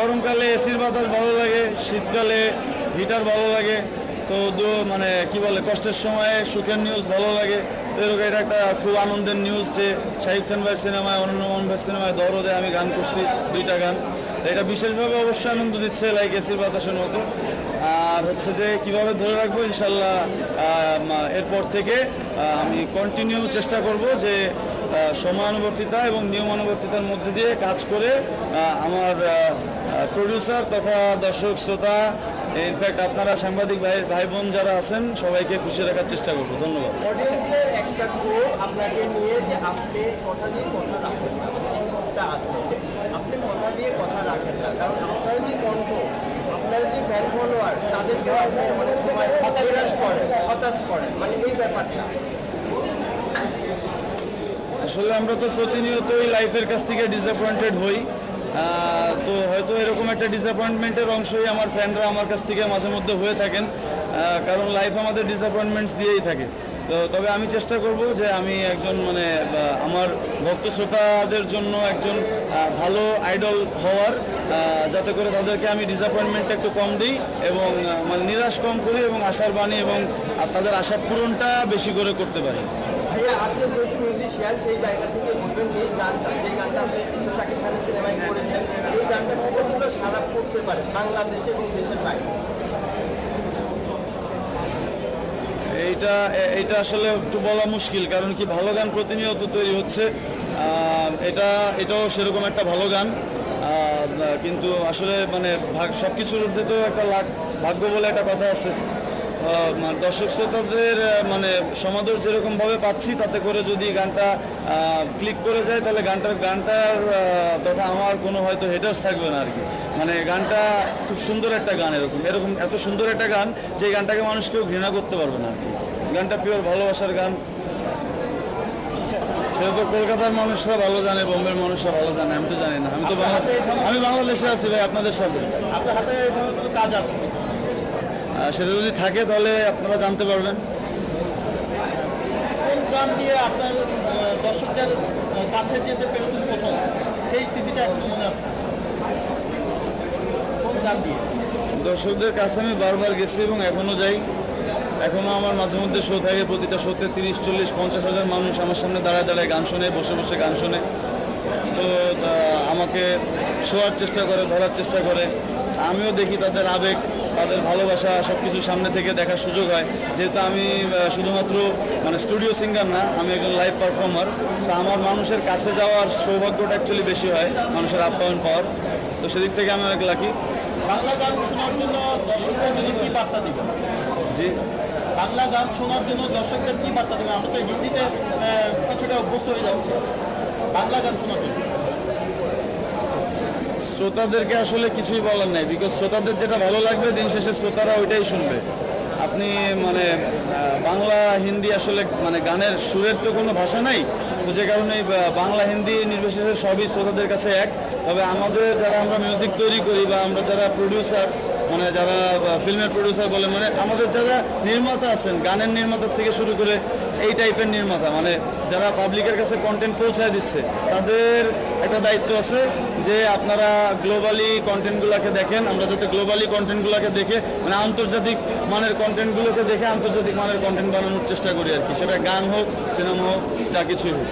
গরমকালে এসির বাতাস ভালো লাগে, শীতকালে হিটার ভালো লাগে, তো মানে কি বলে, কষ্টের সময়ে সুখের নিউজ ভালো লাগে। তো এরকম এটা একটা খুব আনন্দের নিউজ যে শাহিদ খান ভাইয়ের সিনেমায় মোহন ভাইয়ের সিনেমায় দরদে আমি গান করছি, দুইটা গান। তো এটা বিশেষভাবে অবশ্যই আনন্দ দিচ্ছে লাইক এসির বাতাসের মতো। আর হচ্ছে যে কীভাবে ধরে রাখব, ইনশাল্লাহ এরপর থেকে আমি কন্টিনিউ চেষ্টা করব যে সময়ানুবর্তিতা এবং নিয়মানুবর্তিতার মধ্যে দিয়ে কাজ করে আমার প্রডিউসার তথা দর্শক, শ্রোতা ইনফ্যাক্ট আপনারা সাংবাদিক ভাই ভাই বোন যারা আছেন, সবাইকে খুশি রাখার চেষ্টা করব। ধন্যবাদ। আপনি কথা দিয়ে কথা রাখেন আপনার আপনার যে তাদেরকে সময় হতাশ করেন মানে এই ব্যাপারটা। আসলে আমরা তো প্রতিনিয়তই লাইফের কাছ থেকে ডিসঅ্যাপয়েন্টেড হই। তো হয়তো এরকম একটা ডিসঅ্যাপয়েন্টমেন্টের অংশই আমার ফ্যানরা আমার কাছ থেকে মাঝে মধ্যে হয়ে থাকেন। কারণ লাইফ আমাদের ডিসঅ্যাপয়েন্টমেন্টস দিয়েই থাকে। তো তবে আমি চেষ্টা করব যে আমি একজন মানে আমার ভক্ত শ্রোতাদের জন্য একজন ভালো আইডল হওয়ার যাতে করে তাদেরকে আমি ডিসঅ্যাপয়েন্টমেন্টটা একটু কম দিই এবং মানে নিরাশ কম করি এবং আশার বাণী এবং তাদের আশা পূরণটা বেশি করে করতে পারি। ভাইয়া আপনি যেহেতু মিউজিশিয়ান সেই জায়গা থেকে এই গানটা, যে গানটা আপনি শাকিব খানের সিনেমায় করেছেন, এই গানটা কতগুলো সারা করতে পারে বাংলাদেশে এবং দেশের বাইরে? এইটা, এ- এইটা আসলে একটু বলা মুশকিল, কারণ কি ভালো গান প্রতিনিয়ত তৈরি হচ্ছে। এটা, এটাও সেরকম একটা ভালো গান। কিন্তু আসলে মানে ভাগ সব কিছুর মধ্যে তো একটা লাখ ভাগ্য বলে একটা কথা আছে। দর্শক শ্রোতাদের মানে সমাদর যেরকমভাবে পাচ্ছি তাতে করে যদি গানটা ক্লিক করে যায় তাহলে গানটার গানটার তথা আমার কোনো হয়তো হেটার্স থাকবে না আর কি মানে গানটা খুব সুন্দর একটা গান এরকম। এরকম এত সুন্দর একটা গান যে গানটাকে মানুষ কেউ ঘৃণা করতে পারবে না আর কি গানটা পিওর ভালোবাসার গান। সেটা তো কলকাতার মানুষরা ভালো জানে বোম্বের মানুষরা ভালো জানে আমি তো জানি না। আমি তো আমি বাংলাদেশে আছি ভাই আপনাদের সাথে। আপনার হাতে কাজ আছে? সেটা যদি থাকে তাহলে আপনারা জানতে পারবেন। গান দিয়ে আপনার দর্শকদের কাছে যেতে পেরেছেন প্রথম সেই স্মৃতিটা মনে আছে? কোন গান দিয়ে? দর্শকদের কাছে আমি বারবার গেছি এবং এখনও যাই। এখনও আমার মাঝে মধ্যে শো থাকে প্রতিটা শোতে তিরিশ চল্লিশ পঞ্চাশ হাজার মানুষ আমার সামনে দাঁড়ায় দাঁড়ায় গান শোনে বসে বসে গান শোনে। তো আমাকে ছোঁয়ার চেষ্টা করে ধরার চেষ্টা করে। আমিও দেখি তাদের আবেগ। তাদের ভালোবাসা সব কিছু সামনে থেকে দেখার সুযোগ হয়। যেহেতু আমি শুধুমাত্র মানে স্টুডিও সিঙ্গার না আমি একজন লাইভ পারফর্মার সো আমার মানুষের কাছে যাওয়ার সৌভাগ্যটা অ্যাকচুয়ালি বেশি হয় মানুষের আপ্যায়ন পাওয়ার। তো সেদিক থেকে আমি অনেক লাকি বাংলা গান শোনার জন্য দর্শকদের জন্য কি বার্তা দিবেন? জি। বাংলা গান শোনার জন্য দর্শকদের কি বার্তা দেবেন? আমরা তো হিন্দিতে কিছুটা অভ্যস্ত হয়ে যাচ্ছি। বাংলা গান শোনার জন্য। শ্রোতাদেরকে আসলে কিছুই বলার নাই বিকজ শ্রোতাদের যেটা ভালো লাগবে দিন শেষে শ্রোতারা ওইটাই শুনবে। আপনি মানে বাংলা, হিন্দি আসলে মানে গানের সুরের তো কোনো ভাষা নাই, তো যে কারণে বাংলা, হিন্দি নির্বিশেষে সবই শ্রোতাদের কাছে এক। তবে আমাদের যারা আমরা মিউজিক তৈরি করি বা আমরা যারা প্রডিউসার মানে যারা ফিল্মের প্রডিউসার বলে মানে আমাদের যারা নির্মাতা আছেন, গানের নির্মাতার থেকে শুরু করে এই টাইপের নির্মাতা মানে যারা পাবলিকের কাছে কন্টেন্ট পৌঁছায় দিচ্ছে, তাদের একটা দায়িত্ব আছে যে আপনারা গ্লোবালি কন্টেন্টগুলোকে দেখেন, আমরা যাতে গ্লোবালি কন্টেন্টগুলোকে দেখে মানে আন্তর্জাতিক মানের কন্টেন্টগুলোকে দেখে আন্তর্জাতিক মানের কন্টেন্ট বানানোর চেষ্টা করি আর কি। সেটা গান হোক সিনেমা হোক, যা কিছুই হোক।